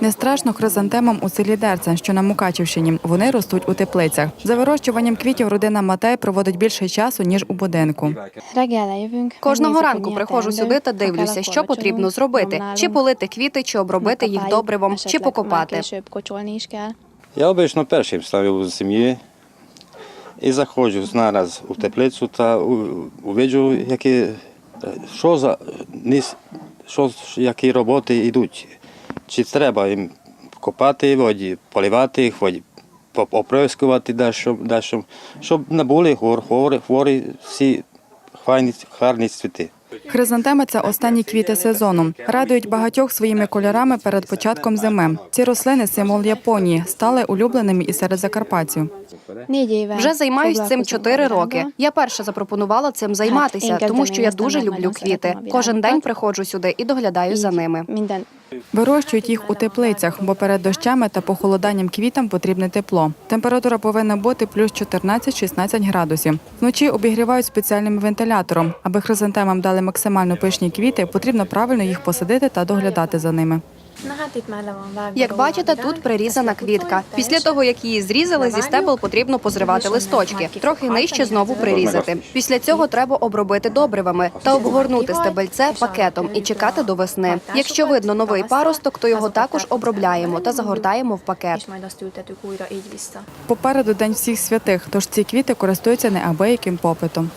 Не страшно хризантемам у селі Дерцен, що на Мукачівщині. Вони ростуть у теплицях. За вирощуванням квітів родина Матей проводить більше часу, ніж у будинку. Кожного ранку приходжу сюди та дивлюся, що потрібно зробити: чи полити квіти, чи обробити їх добривом, чи покопати. Я обично першим ставив у сім'ї і заходжу нараз у теплицю та увиджу, які, е, що за низ- що, які роботи йдуть. Чи треба їм копати воді, поливати їх, воді, оприскувати дещо, дещо, щоб не були хвор- хворі, хворі всі хвайні, гарні цвіти. Хризантеми це останні квіти сезону. Радують багатьох своїми кольорами перед початком зими. Ці рослини символ Японії, стали улюбленими і серед закарпатців. Вже займаюсь цим чотири роки. Я перша запропонувала цим займатися, тому що я дуже люблю квіти. Кожен день приходжу сюди і доглядаю за ними. Вирощують їх у теплицях, бо перед дощами та похолоданням квітам потрібне тепло. Температура повинна бути плюс 14-16 градусів. Вночі обігрівають спеціальним вентилятором. Аби хризантемам дали максимально пишні квіти, потрібно правильно їх посадити та доглядати за ними. Як бачите, тут прирізана квітка. Після того, як її зрізали, зі стебел потрібно позривати листочки, трохи нижче знову прирізати. Після цього треба обробити добривами та обгорнути стебельце пакетом і чекати до весни. Якщо видно новий паросток, то його також обробляємо та загортаємо в пакет. Попереду день всіх святих, тож ці квіти користуються неабияким попитом.